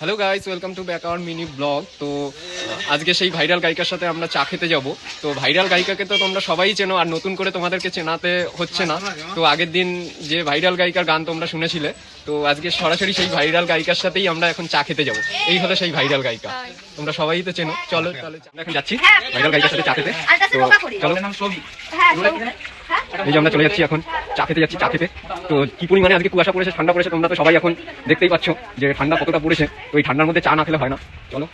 Hello guys welcome to back our mini blog তো আজকে সেই ভাইরাল গায়িকার সাথে আমরা চা খেতে যাব। তো ভাইরাল গায়িকাকে তো তোমরা সবাই চেনো আর নতুন করে তোমাদেরকে চেনাতে হচ্ছে না। তো আগের দিন যে ভাইরাল গায়িকার গান তোমরা শুনেছিলে তো আজকে সরাসরি সেই ভাইরাল গায়িকার সাথেই আমরা এখন চা খেতে যাব। এই হলো সেই ভাইরাল গায়িকা। তোমরা সবাই তো চেনো। চলো তাহলে আমরা এখন যাচ্ছি। ভাইরাল গায়িকার সাথে চা খেতে। তো চলো। হ্যাঁ এই যে আমরা চলে যাচ্ছি এখন চা খেতে যাচ্ছি চা খেতে। তো কি পরিমাণে আজকে কুয়াশা পড়েছে ঠান্ডা পড়েছে তোমরা তো সবাই এখন দেখতেই পাচ্ছ যে ঠান্ডা কতটা পড়েছে। তো এই ঠান্ডার মধ্যে চা না খেলে হয় না। চলো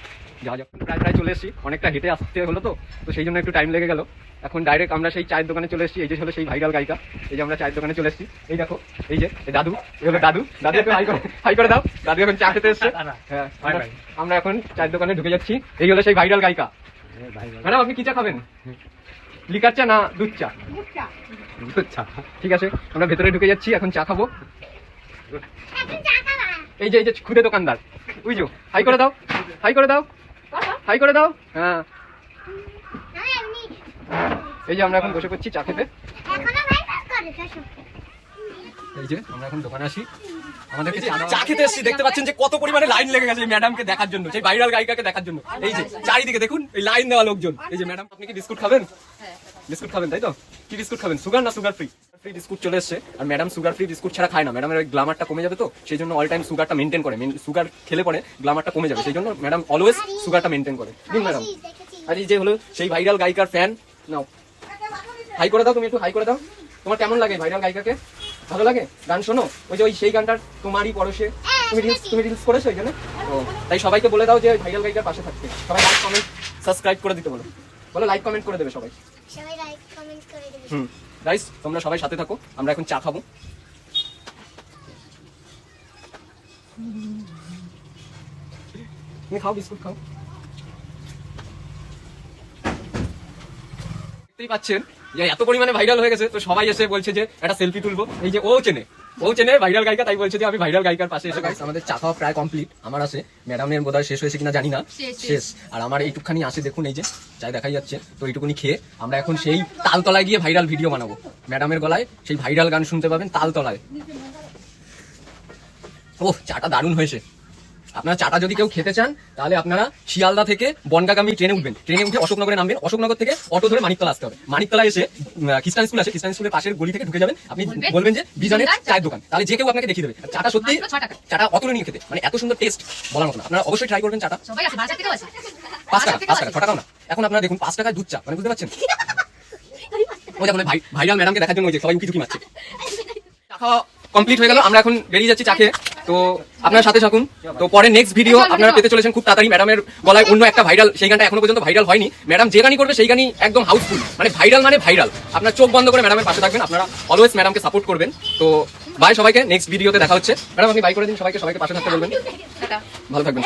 যা যাক। প্রায় প্রায় চলে এসেছি। অনেকটা হেঁটে আসতে হলো তো তো সেই জন্য একটু টাইম লেগে গেল। এখন ডাইরেক্ট আমরা সেই চায়ের দোকানে চলে এসেছি। এই যে হলো সেই ভাইরাল গায়িকা। এই যে আমরা চায়ের দোকানে চলে এসেছি। এই দেখো এই যে দাদু এই হলো দাদু। দাদু একটু হাই করে হাই করে দাও। দাদু এখন চা খেতে এসছে। হ্যাঁ আমরা- আমরা এখন চায়ের দোকানে ঢুকে যাচ্ছি। এই হলো সেই ভাইরাল গায়িকা। ম্যাডাম আপনি কি চা খাবেন? লিকার চা না দুধ চা আচ্ছা ঠিক আছে আমরা ভেতরে ঢুকে যাচ্ছি এখন চা খাব। এই যে এই যে খুদে দোকানদার বুঝছ? হাই করে দাও হাই করে দাও হাই করে দাও হ্যাঁ। এই যে আমরা এখন বসে করছি চা খেতে। এই যে আমরা এখন দোকানে আসি। আমাদেরকে চা খেতে এসেছি দেখতে পাচ্ছেন যে কত পরিমাণে লাইন লেগে গেছে ম্যাডামকে দেখার জন্য সেই ভাইরাল গায়িকাকে দেখার জন্য। এই যে চারিদিকে দেখুন এই লাইন দেওয়া লোকজন। এই যে ম্যাডাম আপনি কি বিস্কুট খাবেন? বিস্কুট খাবেন তাই তো? কি বিস্কুট খাবেন? সুগার না সুগার ফ্রি ফ্রি বিস্কুট চলে এসছে আর ম্যাডাম সুগার ফ্রি বিস্কুট ছাড়া খায় না। ম্যাডামের ওই গ্লামারটা কমে যাবে তো? সেই জন্য অল টাইম সুগারটা মেনটেন করে। সুগার খেলে পরে গ্লামারটা কমে যাবে। সেই জন্য ম্যাডাম অলওয়েজ সুগারটা মেনটেন করে। দিন ম্যাডাম আর এই যে হলো সেই ভাইরাল গায়িকার ফ্যান নাও। হাই করে দাও তুমি একটু হাই করে দাও। তোমার কেমন লাগে ভাইরাল গায়িকাকে? ভালো লাগে? গান শোনো? ওই যে ওই সেই গানটার তোমারই পরশে। তুমি রিলস তুমি রিলস করেছ এখানে ও তাই সবাইকে বলে দাও যে ওই ভাইরাল গায়িকার পাশে থাকতে। সবাই লাইক কমেন্ট সাবস্ক্রাইব করে দিতে বলো। বলো লাইক কমেন্ট করে দেবে সবাই। সবাই লাইক কমেন্ট করে দেবে। হুম। গাইস তোমরা সবাই সাথে থাকো। আমরা এখন চা খাব। তুমি খাও বিস্কুট খাও। দেখতেই পাচ্ছেন যে এত পরিমাণে ভাইরাল হয়ে গেছে তো সবাই এসে বলছে যে একটা সেলফি তুলবো। এই যে ও চেনে ও চেনে ভাইরাল গায়িকা তাই বলছে যে আমি ভাইরাল গায়িকার পাশে এসে আমাদের চা খাওয়া প্রায় কমপ্লিট আমার আছে। ম্যাডামের বোধহয় শেষ হয়েছে কিনা জানি না। শেষ আর আমার এইটুকখানি আসে দেখুন এই যে চাই দেখাই যাচ্ছে তো এইটুকুনি খেয়ে আমরা এখন সেই তালতলায় গিয়ে ভাইরাল ভিডিও বানাবো। ম্যাডামের গলায় সেই ভাইরাল গান শুনতে পাবেন তালতলায়। ওহ চাটা দারুণ হয়েছে। আপনারা চাটা যদি কেউ খেতে চান তাহলে আপনারা শিয়ালদা থেকে বনগাগামী ট্রেনে উঠবেন। ট্রেনে উঠে অশোকনগরে নামবেন। অশোকনগর থেকে অটো ধরে মানিকতলা আসতে হবে। মানিকতলা এসে খ্রিস্টান স্কুল আছে। খ্রিস্টান স্কুলের পাশের গলি থেকে ঢুকে যাবেন। আপনি বলবেন? যে বিজানের চায়ের দোকান। তাহলে যে কেউ আপনাকে দেখিয়ে দেবে। চাটা সত্যি। চাটা অতুলনীয় খেতে। মানে এত সুন্দর টেস্ট বলার মতো না। আপনারা অবশ্যই ট্রাই করবেন চাটা। পাঁচ টাকা পাঁচ টাকা ছ টাকাও না। এখন আপনারা দেখুন পাঁচ টাকায় দুধ চা। মানে বুঝতে পারছেন? ওই যে ভাই ভাইরাল ম্যাডামকে দেখার জন্য ওই যে সবাই উকি ঝুঁকি মারছে খাওয়া কমপ্লিট হয়ে গেল। আমরা এখন বেরিয়ে যাচ্ছি চা খেয়ে। তো আপনার সাথে থাকুন। তো পরে নেক্সট ভিডিও আপনারা পেতে চলেছেন খুব তাড়াতাড়ি ম্যাডামের গলায় অন্য একটা ভাইরাল সেই গানটা এখনও পর্যন্ত ভাইরাল হয়নি। ম্যাডাম যে গানই করবে সেই গানই একদম হাউসফুল মানে ভাইরাল মানে ভাইরাল আপনার চোখ বন্ধ করে ম্যাডামের পাশে থাকবেন আপনারা অলওয়েজ ম্যাডামকে সাপোর্ট করবেন। তো বাই সবাইকে নেক্সট ভিডিওতে দেখা হচ্ছে। ম্যাডাম আপনি বাই করে দিন সবাইকে সবাইকে পাশে থাকতে বলবেন। ভালো থাকবেন